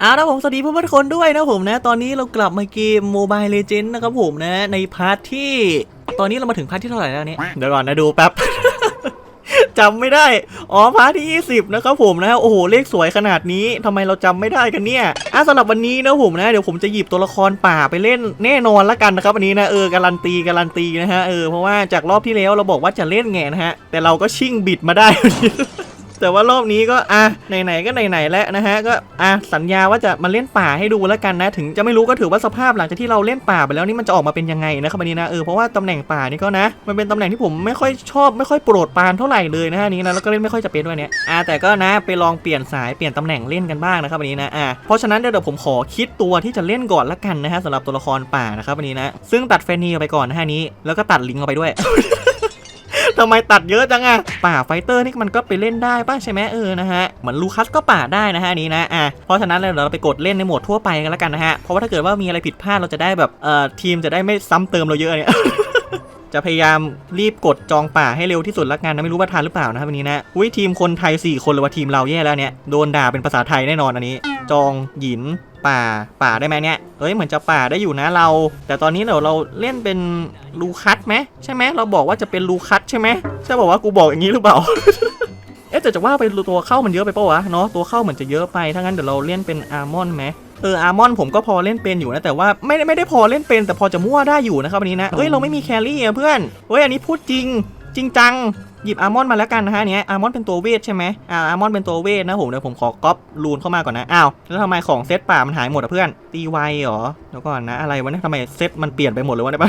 เอาละผมสวัสดีเพื่อนๆทุกคนด้วยนะผมนะ ตอนนี้เรากลับมาเกม Mobile Legends นะครับผมนะ ในพาร์ทที่ ตอนนี้เรามาถึงพาร์ทที่เท่าไหร่แล้วเนี่ยเดี๋ยวก่อนนะดูแป๊บ จำไม่ได้ อ๋อพาร์ทที่ 20 นะครับผมนะ โอ้โห เลขสวยขนาดนี้ทำไมเราจำไม่ได้กันเนี่ยอะสำหรับวันนี้นะผมนะ เดี๋ยวผมจะหยิบตัวละครป่าไปเล่นแน่นอนละกันนะครับวันนี้นะเออการันตีการันตีนะฮะเออเพราะว่าจากรอบที่แล้วเราบอกว่าจะเล่นไงนะฮะแต่เราก็ชิ่งบิดมาได้ แต่ว่ารอบนี้ก็อะไหนๆก็ไหนๆแล้วนะฮะก็อะสัญญาว่าจะมาเล่นป่าให้ดูแล้วกันนะ ถึงจะไม่รู้ก็ถือว่าสภาพหลังจากที่เราเล่นป่าไปแล้วนี่มันจะออกมาเป็นยังไงนะครับวันนี้นะเออเพราะว่าตำแหน่งป่านี่ก็นะมันเป็นตำแหน่งที่ผมไม่ค่อยชอบไม่ค่อยโปรดปานเท่าไหร่เลยนะฮะนี้นะแล้วก็เล่นไม่ค่อยจะเป็นด้วยเนี่ยอะแต่ก็นะไปลองเปลี่ยนสายเปลี่ยนตำแหน่งเล่นกันบ้างนะครับวันนี้นะอะเพราะฉะนั้นเดี๋ยวผมขอคิดตัวที่จะเล่นก่อนละกันนะฮะสำหรับตัวละครป่านะครับวันนี้นะซึ่งตัดแฟนนีออกไปก่อนนะฮะนี้แล้วก็ตัดลิงออกไปด้วย ทำไมตัดเยอะจังอะป่าไฟเตอร์นี่มันก็ไปเล่นได้ป่ะใช่ไหมเออนะฮะเหมือนลูคัสก็ป่าได้นะฮะนี้นะอะเพราะฉะนั้นเราไปกดเล่นในโหมดทั่วไปกันแล้วกันนะฮะเพราะว่าถ้าเกิดว่ามีอะไรผิดพลาดเราจะได้แบบเอ่อทีมจะได้ไม่ซ้ำเติมเราเยอะเนี่ย จะพยายามรีบกดจองป่าให้เร็วที่สุดละกันนะไม่รู้ว่าทันหรือเปล่านะครับวันนี้นะอุ้ยทีมคนไทย 4 คนหรือว่าทีมเราแย่แล้วเนี่ยโดนด่าเป็นภาษาไทยแน่นอนอันนี้ จองหยินป่าป่าได้ไหมเนี่ยเอ้ยเหมือนจะป่าได้อยู่นะเรา แต่ตอนนี้เดี๋ยวเราเล่นเป็นลูคัสไหมใช่ไหมเราบอกว่าจะเป็นลูคัสใช่ไหมใช่บอกว่ากูบอกอย่างนี้หรือเปล่าเอ๊ะแต่จะว่าไปตัวเข้ามันเยอะไปปะวะเนาะตัวเข้าเหมือนจะเยอะไปถ้างั้นเดี๋ยวเราเล่นเป็นอาร์มอนไหม เอออาร์มอนผมก็พอเล่นเป็นอยู่นะ แต่ว่าไม่ไม่ได้พอเล่นเป็นแต่พอจะมั่วได้อยู่นะครับวันนี้นะเอ้ยเราไม่มีแครี่อะเพื่อนเฮ้ยอันนี้พูดจริงจริงจังหยิบอาร์มอนมาแล้วกันนะฮะเนี้ยอาร์มอนเป็นตัวเวทใช่ไหมอ่าอาร์มอนเป็นตัวเวทนะผมเดี๋ยวผมขอก๊อปรูนเข้ามาก่อนนะอ้าวแล้วทำไมของเซตป่ามันหายหมดอะเพื่อนตีไวเหรอเดี๋ยวก่อนนะอะไรวะเนี่ยทำไมเซตมันเปลี่ยนไปหมดเลยวะเนี่ย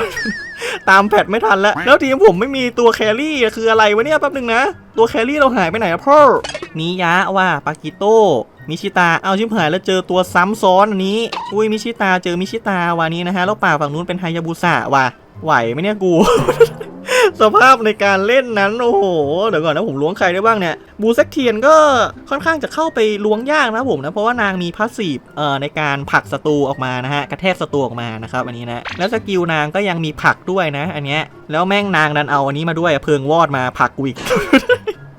ตามแพทไม่ทันแล้วแล้วทีมผมไม่มีตัวแครี่คืออะไรวะเนี่ยแป๊บนึงนะ ตัวแครี่เราหายไปไหนอะพ่อนิยะว่าปากิโต มิชิตา เอาชิบหายแล้วเจอตัวซ้ำซ้อนอันนี้ อุ้ยมิชิตาเจอมิชิตาวานี้นะฮะ แล้วป่าฝั่งนู้นเป็นไฮยาบุสะว่ะ ไหวไหมเนี่ยกู สภาพในการเล่นนั้น โอ้โห เดี๋ยวก่อนนะผมล้วงใครได้บ้างเนี่ย บูเซ็กเทียนก็ค่อนข้างจะเข้าไปล้วงยากนะผมนะ เพราะว่านางมีพาสซีฟเอ่อในการผลักศัตรูออกมานะฮะ กระแทกศัตรูออกมานะครับอันนี้นะ แล้วสกิลนางก็ยังมีผลักด้วยนะ อันเนี้ย แล้วแม่งนางดันเอาอันนี้มาด้วย เพลิงวอดมาผลักกูอีก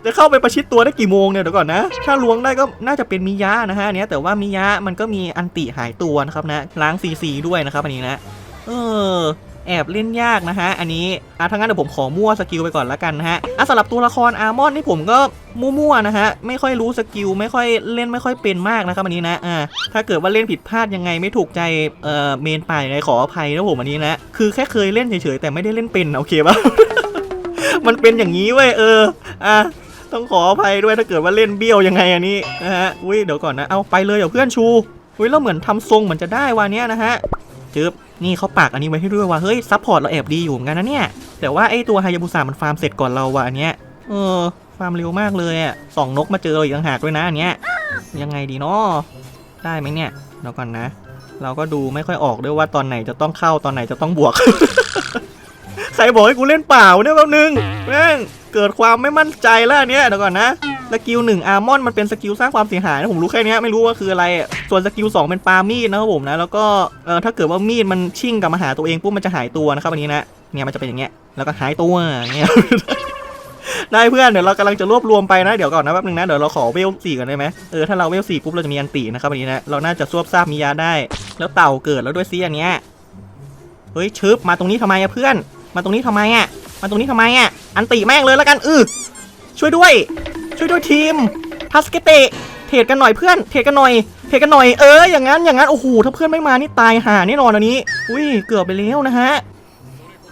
จะเข้าไปประชิดตัวได้กี่โมงเนี่ยเดี๋ยวก่อนนะ ถ้าล้วงได้ก็น่าจะเป็นมิยะนะฮะเนี้ยแต่ว่ามิยะมันก็มีอันติหายตัวนะครับนะล้างซีซีด้วยนะครับอันนี้นะ เออแอบเล่นยากนะฮะ อันนี้อะทั้งนั้นเดี๋ยวผมขอมั่วสกิลไปก่อนละกันนะฮะอะสำหรับตัวละครอาร์มอนนี่ผมก็มั่วๆนะฮะ ไม่ค่อยรู้สกิล ไม่ค่อยเล่นไม่ค่อยเป็นมากนะครับอันนี้นะ อ่า ถ้าเกิดว่าเล่นผิดพลาดยังไงไม่ถูกใจ เอ่อ เมนป่ายังไงขออภัยนะผมอันนี้นะ คือแค่เคยเล่นเฉยๆแต่ไม่ได้เล่นเป็นโอเคปะมันเป็นอย่างนี้เว้ยเออ อะ ต้องขออภัยด้วยถ้าเกิดว่าเล่นเบี้ยวยังไงอันนี้นะฮะอุ้ยเดี๋ยวก่อนนะเอาไปเลยเดี๋ยวเพื่อนชูอุ้ยเราเหมือนทำทรงเหมือนจะได้วันนี้ยนะฮะจึ๊บนี่เขาปากอันนี้ไว้ให้ด้วยว่าเฮ้ยซัพพอร์ตเราแอบดีอยู่เหมือนกันนะเนี่ยแต่ว่าไอ้ตัวไฮยาบุสามันฟาร์มเสร็จก่อนเราว่ะอันเนี้ยเออฟาร์มเร็วมากเลยอะสองนกมาเจอเราอีกต่างหากด้วยนะอันเนี้ยยังไงดีเนาะได้ไหมเนี่ยเดี๋ยวก่อนนะ เราก็ดูไม่ค่อยออกด้วยว่าตอนไหนจะต้องเข้าตอนไหนจะต้องบวก ใครบอกให้กูเล่นเปล่าเนี่ยแป๊บนึงแม่งเกิดความไม่มั่นใจแล้วเนี้ยเดี๋ยวก่อนนะสกิลหนึ่งอาร์มอนมันเป็นสกิลสร้างความเสียหายนะผมรู้แค่นี้ไม่รู้ว่าคืออะไร ส่วนสกิลสองเป็นปามีดนะครับผมนะแล้วก็เออถ้าเกิดว่ามีดมันชิ่งกลับมาหาตัวเองปุ๊บมันจะหายตัวนะครับอันนี้นะเนี่ยมันจะเป็นอย่างเงี้ยแล้วก็หายตัวเงี้ยได้เพื่อนเดี๋ยวเรากำลังจะรวบรวมไปนะเดี๋ยวก่อนนะแป๊บนึงนะเดี๋ยวเราขอเวลสี่ก่อนได้ไหมเออถ้าเราเวลสี่ปุ๊บเราจะมีอันตีนะครับอันนี้นะเราน่าจะซวบซาบมียาได้ แล้วเต่าเกิดแล้วด้วยซิอันเนี้ยเฮ้ยชึบมาตรงนี้ทำไมอะเพื่อน มาตรงนี้ทำไมอะ มาตรงนี้ทำไมอะ อันติแม่งเลยแล้วกันอือช่วยด้วย ช่วยด้วยทีมทัสเกเตเทรดกันหน่อยเพื่อน เทรดกันหน่อย เทรดกันหน่อย เออ อย่างนั้น อย่างนั้น โอ้โห ถ้าเพื่อนไม่มา นี่ตายห่าแน่นอนอันนี้ อุ้ย เกือบไปแล้วนะฮะ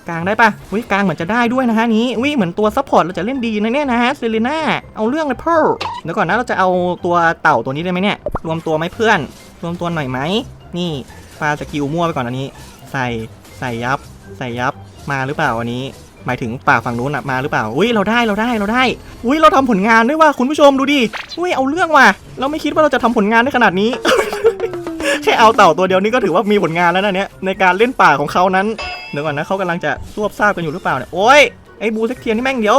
กลางได้ปะอุ้ย กลางเหมือนจะได้ด้วยนะฮะนี้ อุ้ย เหมือนตัวซัพพอร์ตเราจะเล่นดีนะเนี่ยนะฮะ เซเลน่า เอาเรื่องเลยเพิ่ลเดี๋ยวก่อนนะ เราจะเอาตัวเต่าตัวนี้ได้ไหมเนี่ย รวมตัวไหมเพื่อน รวมตัวหน่อยไหม นี่ปาสกิลมั่วไปก่อนอันนี้ ใส่ ใส่ยับ ใส่ยับ มาหรือเปล่าอันนี้ หมายถึงป่าฝั่งนู้นอะมาหรือเปล่า อุ้ยเราได้เราได้เราได้ อุ้ยเราทำผลงานด้วยว่าคุณผู้ชมดูดิอุ้ยเอาเรื่องว่ะเราไม่คิดว่าเราจะทำผลงานได้ขนาดนี้ แค่เอาเต่าตัวเดียวนี่ก็ถือว่ามีผลงานแล้วนะเนี่ยในการเล่นป่าของเขานั้นเดี๋ยวก่อนนะเขากำลังจะซวบซาบกันอยู่หรือเปล่าเนี่ยโอ้ยไอ้บูเซ็กเทียนนี่แม่งเดี๋ยว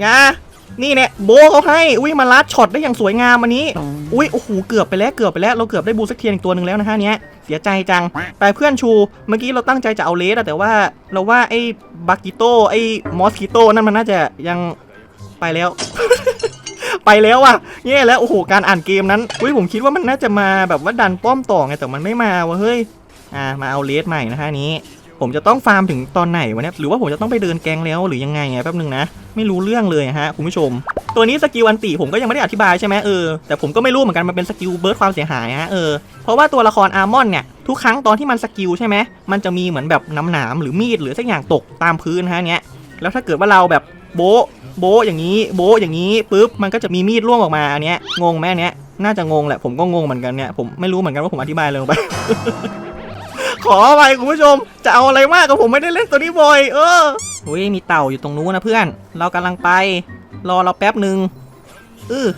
อยา นี่เนี่ยโบเขาให้ อุ้ยมาลัดช็อตได้อย่างสวยงามอันนี้ อุ้ยโอ้โหเกือบไปแล้วเกือบไปแล้วเราเกือบได้บูสักเทียนอีกตัวหนึ่งแล้วนะฮะเนี้ยเสียใจจังแต่เพื่อนชู เมื่อกี้เราตั้งใจจะเอาเลสแต่ว่าเราว่าไอ้บากิโตไอ้มอสกิโตนั่นมันน่าจะยังไปแล้ว ไปแล้วว่ะแย่แล้วโอ้โหการอ่านเกมนั้นอุ้ยผมคิดว่ามันน่าจะมาแบบว่าดันป้อมต่อไงแต่มันไม่มาวะเฮ้ยอ่ามาเอาเลสใหม่นะฮะนี้ ผมจะต้องฟาร์มถึงตอนไหนวะเนี่ยหรือว่าผมจะต้องไปเดินแกงแล้วหรือยังไงไงแป๊บนึงนะ ไม่รู้เรื่องเลยฮะคุณผู้ชม ตัวนี้สกิลอันติผมก็ยังไม่ได้อธิบายใช่ไหมเออแต่ผมก็ไม่รู้เหมือนกันมันเป็นสกิลเบิร์ดความเสียหายฮะเออเพราะว่าตัวละครอาร์มอนเนี่ยทุกครั้งตอนที่มันสกิลใช่ไหมมันจะมีเหมือนแบบน้ำหนามหรือมีดหรือสักอย่างตกตามพื้นฮะเนี้ยแล้วถ้าเกิดว่าเราแบบโบโบอย่างนี้โบอย่างนี้ปุ๊บมันก็จะมีมีดร่วงออกมาอันเนี้ยงงไหมอันเนี้ยน่าจะงงแหละผมก็งงเหมือนกันเนี่ยผมไม่รู้เหมือนกันว่าผมอธิบายเลยไป ขอไปคุณผู้ชม จะเอาอะไรมากกับผมไม่ได้เล่นตัวนี้บ่อย เอออุ้ยมีเต่าอยู่ตรงนู้นนะเพื่อน เรากำลังไป รอเราแป๊บหนึ่งเออ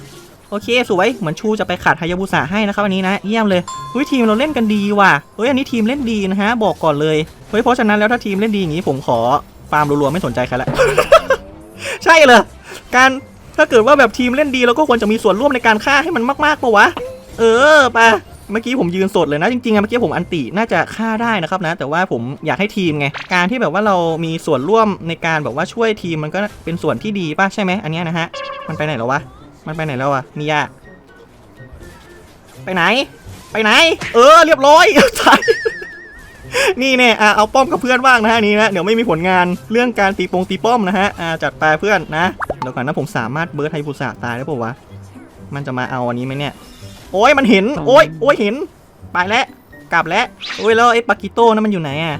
โอเคสวย เหมือนชูจะไปขัดฮายาบุสะให้นะครับอันนี้นะเยี่ยมเลยอุ้ยทีมเราเล่นกันดีว่ะเฮ้ยอันนี้ทีมเล่นดีนะฮะ บอกก่อนเลยเฮ้ยเพราะฉะนั้นแล้วถ้าทีมเล่นดีอย่างนี้ผมขอฟาร์มรัวๆไม่สนใจใครละใช่เลยการถ้าเกิดว่าแบบทีมเล่นดีเราก็ควรจะมีส่วนร่วมในการฆ่าให้มันมากๆปะวะ เออไป เมื่อกี้ผมยืนสดเลยนะจริงๆอะเมื่อกี้ผมอันติน่าจะฆ่าได้นะครับนะ แต่ว่าผมอยากให้ทีมไงการที่แบบว่าเรามีส่วนร่วมในการแบบว่าช่วยทีมมันก็เป็นส่วนที่ดีป่ะใช่ไหมอันเนี้ยนะฮะมันไปไหนแล้ววะมันไปไหนแล้ววะมียาไปไหน ไปไหน เออ เรียบร้อยตายนี่เนี่ยเอาป้อมกับเพื่อนบ้างนะฮะนนี้นะเดี๋ยวไม่มีผลงานเรื่องการตีปงตีป้อมนะฮะจัดไปเพื่อนนะเดี๋ยวก่อนนะผมสามารถเบิร์ดไฮบุสะตายได้ป่ะวะมันจะมาเอาอันนี้ไหมเนี่ย โอ้ยมันเห็น โอ้ยโอ้ยเห็น ไปแล้วกลับแล้วโอ้ยแล้วไอ้ปากิโต้นั่นมันอยู่ไหนอะ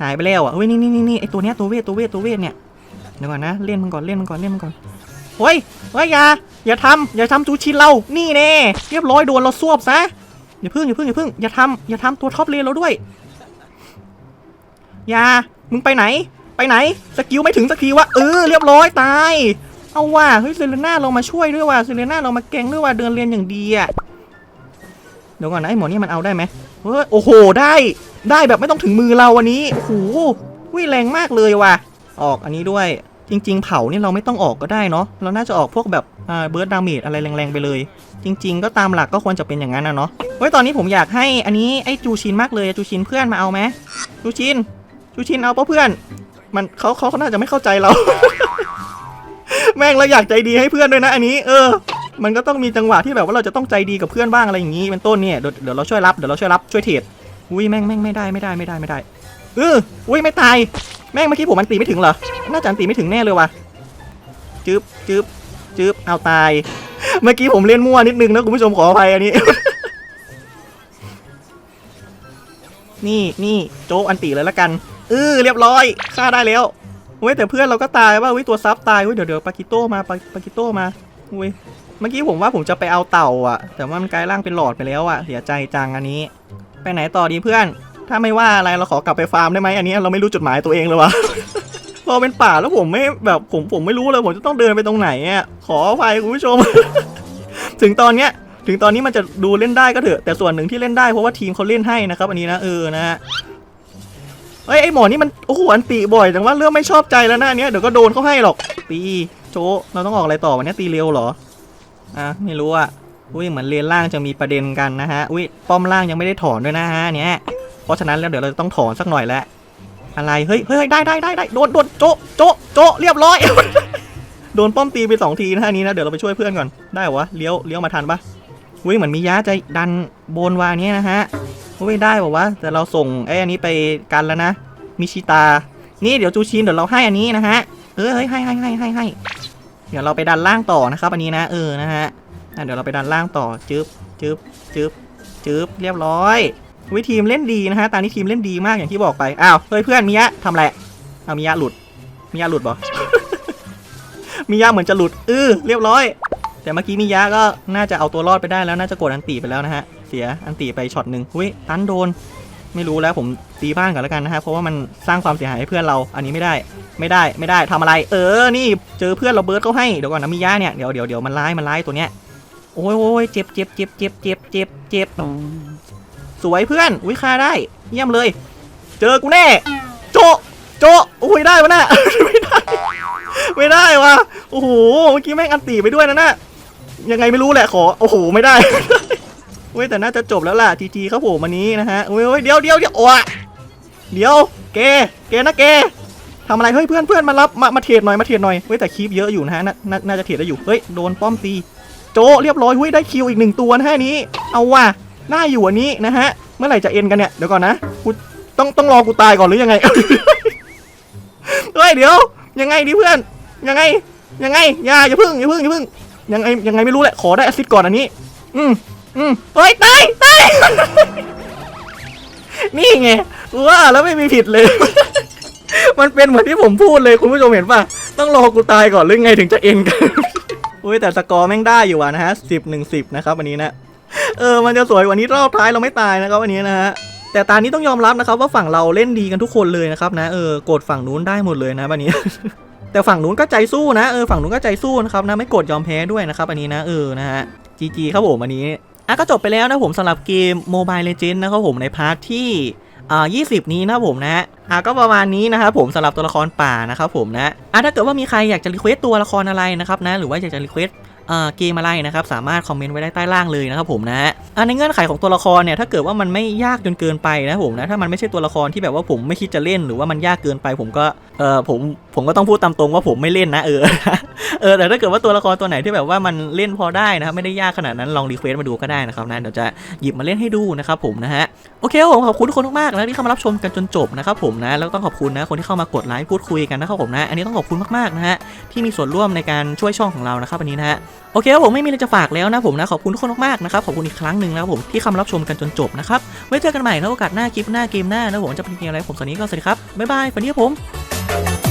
หายไปแล้วอะเฮ้ยนี่นี่นี่นี่ไอ้ตัวเนี้ยตัวเวทตัวเวทตัวเวทเนี่ยเดี๋ยวก่อนนะเล่นมันก่อนเล่นมันก่อนเล่นมันก่อนเฮ้ยเฮ้ยอย่าอย่าทำอย่าทำจูชินเรานี่แน่เรียบร้อยโดนเราซวบซะอย่าพึ่งอย่าพึ่งอย่าพึ่งอย่าทำอย่าทำตัวท็อปเลนเราด้วยอย่ามึงไปไหน ไปไหนสกิลไม่ถึงสักทีวะเออเรียบร้อยตายเอาว่ะเฮ้ยเซเลน่าเรามาช่วยด้วยว่ะเซเลน่าเรามาแกงด้วยว่ะเดินเรียนอย่างดีอะ เดี๋ยวก่อนนะไอหมอนี่มันเอาได้ไหมเฮ้ยโอ้โหได้ได้แบบไม่ต้องถึงมือเราวันนี้โอ้โหวิแรงมากเลยว่ะ ออกอันนี้ด้วยจริง ๆ เผานี่เราไม่ต้องออกก็ได้เนาะเราน่าจะออกพวกแบบอ่าเบิร์ดดาเมจอะไรแรงๆไปเลย จริง ๆ ก็ตามหลักก็ควรจะเป็นอย่างนั้นนะเนาะเฮ้ยตอนนี้ผมอยากให้อันนี้ไอ้จูชินมากเลยจูชินเพื่อนมาเอาไหมจูชินจูชินเอาปะเพื่อน มันเขาเขาเขาน่าจะไม่เข้าใจเรา แม่งเราอยากใจดีให้เพื่อนด้วยนะ อันนี้ เออ มันก็ต้องมีจังหวะที่แบบว่าเราจะต้องใจดีกับเพื่อนบ้างอะไรอย่างนี้เป็นต้นเนี่ยเดี๋ยวเดี๋ยวเราช่วยรับเดี๋ยวเราช่วยรับช่วยเทรดอุ้ยแม่งแม่งไม่ได้ไม่ได้ไม่ได้ไม่ได้เอออุ้ยไม่ตายแม่งเมื่อกี้ผมอันตีไม่ถึงเหรอน่าจะอันตีไม่ถึงแน่เลยว่ะจึ๊บจึ๊บจึ๊บเอาตาย เมื่อกี้ผมเล่นมั่วนิดนึงนะคุณผู้ชมขออภัยอันนี้ นี่นี่โจกอันตีเลยละกันเออเรียบร้อยฆ่าได้แล้วเว้ยแต่เพื่อนเราก็ตายว่าเว้ยตัวซับตายเว้ยเดี๋ยวเดี๋ยวปากิโต้มาปาปากิโต้มาเว้ย เมื่อกี้ผมว่าผมจะไปเอาเต่าอะ แต่ว่ามันกลายร่างเป็นหลอดไปแล้วอะ เสียใจจังอันนี้ ไปไหนต่อดีเพื่อน ถ้าไม่ว่าอะไรเราขอกลับไปฟาร์มได้ไหมอันนี้เราไม่รู้จุดหมายตัวเองเลยวะพอเป็นป่าแล้วผมไม่แบบผมผมไม่รู้เลยผมจะต้องเดินไปตรงไหนอะขออภัยคุณผู้ชม ถึงตอนเนี้ยถึงตอนนี้มันจะดูเล่นได้ก็เถอะแต่ส่วนหนึ่งที่เล่นได้เพราะว่าทีมเขาเล่นให้นะครับอันนี้นะเออนะฮะเฮ้ยไอหมอนี่มันโอ้โหอันตีบ่อยแต่ว่าเริ่มไม่ชอบใจแล้วนะอันเนี้ยเดี๋ยวก็โดนเขาให้หรอกตีโจเราต้องออกอะไรต่อวันนี้ตีเร็วเหรอ อะไม่รู้อะอุ้ยเหมือนเลนล่างจะมีประเด็นกันนะฮะอุ้ยป้อมล่างยังไม่ได้ถอนด้วยนะฮะเนี้ยเพราะฉะนั้นแล้วเดี๋ยวเราจะต้องถอนสักหน่อยแล้วอะไรเฮ้ยเฮ้ยได้ได้ได้ได้โดนโดนโจะโจะโจะเรียบร้อย โดนป้อมตีไปสองทีนะฮะนี้นะเดี๋ยวเราไปช่วยเพื่อนก่อนได้หวะเลี้ยวเลี้ยวมาทันปะอุ้ยเหมือนมียะจะดันโบนวาเนี้ยนะฮะอุ้ยได้บอกว่าแต่เราส่งไอ้อันนี้ไปกันแล้วนะมิชิตานี่เดี๋ยวจูชินเดี๋ยวเราให้อันนี้นะฮะเออเฮ้ยให้ให้ให้ให้ให้ เดี๋ยวเราไปดันล่างต่อนะครับ อันนี้นะเออนะฮะอะเดี๋ยวเราไปดันล่างต่อจึ๊บจึ๊บจึ๊บจึ๊บเรียบร้อยวิทีมเล่นดีนะฮะตอนนี้ทีมเล่นดีมากอย่างที่บอกไปอ้าวเฮ้ยเพื่อนมิยะทำอะไรเอามิยะหลุดมิยะหลุดบ่มิยะเหมือนจะหลุดเออเรียบร้อย แต่เมื่อกี้มิยะก็น่าจะเอาตัวรอดไปได้แล้วน่าจะกดอันตีไปแล้วนะฮะเสียอันตีไปช็อตหนึ่งหุ้ยตันโดน ไม่รู้แล้วผมตีบ้านก่อนแล้วกันนะฮะเพราะว่ามันสร้างความเสียหายให้เพื่อนเราอันนี้ไม่ได้ ไม่ได้ไม่ได้ทำอะไร เออนี่เจอเพื่อนเราเบิร์ดเขาให้เดี๋ยวก่อนนะมิยะเนี่ยเดี๋ยวเดี๋ยวเดี๋ยวมันไล่มันไล่ตัวเนี้ยโอ้ยโอ้ยเจ็บเจ็บเจ็บเจ็บเจ็บเจ็บเจ็บสวยเพื่อนอุ้ยฆ่าได้เยี่ยมเลย เจอกูแน่ โจโจะโอ้ยได้ปะน่ะไม่ได้ไม่ได้วะโอ้โหเมื่อกี้แม่งอันตีไปด้วยนะน่ะยังไงไม่รู้แหละขอโอ้โหไม่ได้เว้ยแต่น่าจะจบแล้วล่ะทีทีครับผมวันนี้นะฮะโอ้ยเดี๋ยวเดี๋ยวเดี๋ยวโอ้ยเดี๋ยวเกเกนะเก ทำอะไรเฮ้ยเพื่อนเพื่อนมารับมามาเทรดหน่อยมาเทรดหน่อยเฮ้ยแต่คีบเยอะอยู่นะฮะน่าจะเทรดได้อยู่เฮ้ยโดนป้อมตีโจเรียบร้อยเฮ้ยได้คิวอีกหนึ่งตัวนะฮะนี้ เอาว่ะน่าอยู่อันนี้นะฮะเมื่อไหร่จะเอ็นกันเนี่ยเดี๋ยวก่อนนะกูต้องต้องรอกูตายก่อนหรือยังไงเฮ้ยเดี๋ยว ยังไงดิเพื่อนยังไงยังไงอย่าอย่าพึ่งอย่าพึ่งอย่าพึ่งยังไงยังไงไม่รู้แหละขอได้อสซิดก่อนอันนี้ อืมอืมเฮ้ยตายตายนี่ไงว่าแล้วไม่มีผิดเลย มันเป็นเหมือนที่ผมพูดเลยคุณผู้ชมเห็นป่ะ ต้องรอกูตายก่อนหรือไงถึงจะเอ็นกันอุ้ยแต่สกอร์แม่งได้อยู่อะนะฮะสิบหนึ่งสิบนะครับวันนี้นะ เออมันจะสวยกว่านี้รอบท้ายเราไม่ตายนะครับวันนี้นะฮะแต่ตานี้ต้องยอมรับนะครับว่าฝั่งเราเล่นดีกันทุกคนเลยนะครับนะเออกดฝั่งนู้นได้หมดเลยนะวันนี้ แต่ฝั่งนู้นก็ใจสู้นะเออฝั่งนู้นก็ใจสู้นะครับนะไม่กดยอมแพ้ด้วยนะครับอันนี้นะเออนะฮะ GG ครับผมอันนี้อะก็จบไปแล้วนะผมสำหรับเกม Mobile Legends นะครับผมในพาร์ทที่ อ่า20นี้นะผมนะอะก็ประมาณนี้นะครับผมสำหรับตัวละครป่านะครับผมนะอะถ้าเกิดว่ามีใครอยากจะรีเควสตัวละครอะไรนะครับนะหรือว่าอยากจะรีเควสเอ่อเกมอะไรนะครับสามารถคอมเมนต์ไว้ได้ใต้ล่างเลยนะครับผมนะอะในเงื่อนไขของตัวละครเนี่ยถ้าเกิดว่ามันไม่ยากจนเกินไปนะผมนะถ้ามันไม่ใช่ตัวละครที่แบบว่าผมไม่คิดจะเล่นหรือว่ามันยากเกินไปผมก็เออผม ผมก็ต้องพูดตามตรงว่าผมไม่เล่นนะเออเออแต่ถ้าเกิดว่าตัวละครตัวไหนที่แบบว่ามันเล่นพอได้นะครับไม่ได้ยากขนาดนั้นลองรีเควสมาดูก็ได้นะครับนะเดี๋ยวจะหยิบมาเล่นให้ดูนะครับผมนะฮะโอเคผมขอบคุณทุกคนมากๆนะที่เข้ามารับชมกันจนจบนะครับผมนะแล้วต้องขอบคุณนะคนที่เข้ามากดไลค์พูดคุยกันนะครับผมนะ อันนี้ต้องขอบคุณมากๆนะฮะที่มีส่วนร่วมในการช่วยช่องของเรานะครับอันนี้นะฮะโอเคครับผมไม่มีอะไรจะฝากแล้วนะผมนะขอบคุณทุกคนมากๆนะครับขอบคุณอีกครั้งหนึ่งนะครับผมที่เข้ามารับชมกันจนจบนะครับไว้เจอกันใหม่ในโอกาสหน้าคลิปหน้าเกมหน้านะผมจะเป็นเกมอะไรผมตอนนี้ก็สวัสดีครับบ๊ายบายฝันดีครับผม